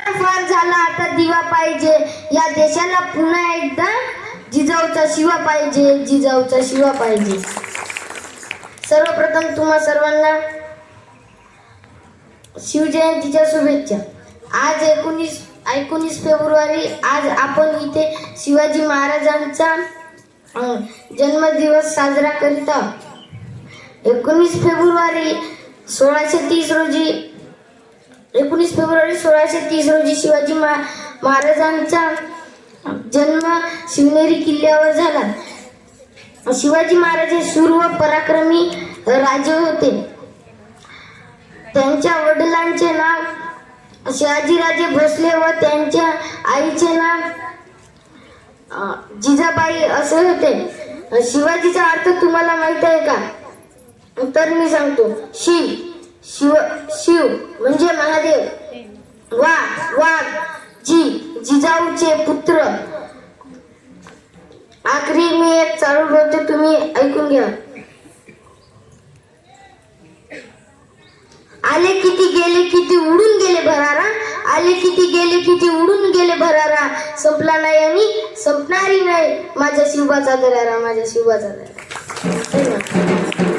फार झाला आता दिवा पाहिजे. या देशाला पुन्हा एकदा जिजाऊचा शिवा पाहिजे जिजाऊचा शिवा पाहिजे. सर्वप्रथम तुम्हा सर्वांना शिवजयंतीच्या शुभेच्छा. आज एकोणीस एकोणीस फेब्रुवारी आज आपण इथे शिवाजी महाराजांचा जन्मदिवस साजरा करीत आहोत. एकोणीस फेब्रुवारी सोळाशे तीस रोजी एकोणीस फेब्रुवारी सोळाशे तीस रोजी शिवाजी महा महाराजांचा जन्म शिवनेरी किल्ल्यावर झाला. शिवाजी महाराज हे शूर व पराक्रमी राजे होते. त्यांच्या वडिलांचे नाव शहाजीराजे भोसले व त्यांच्या आईचे नाव जिजाबाई असे होते. शिवाजीचा अर्थ तुम्हाला माहीत आहे का? तर मी सांगतो. शिव. शिव शिव म्हणजे महादेव. वा वाघ जी जिजाऊचे पुत्र. आखरी मी एक चालू बोलते तुम्ही ऐकून घ्या. आले किती गेले किती उडून गेले भरारा. आले किती गेले किती उडून गेले भरारा. संपला नाही आणि संपणारी नाही. माझ्या शिवाचा दरारा माझ्या शिवाचा दरारा धन्यवाद.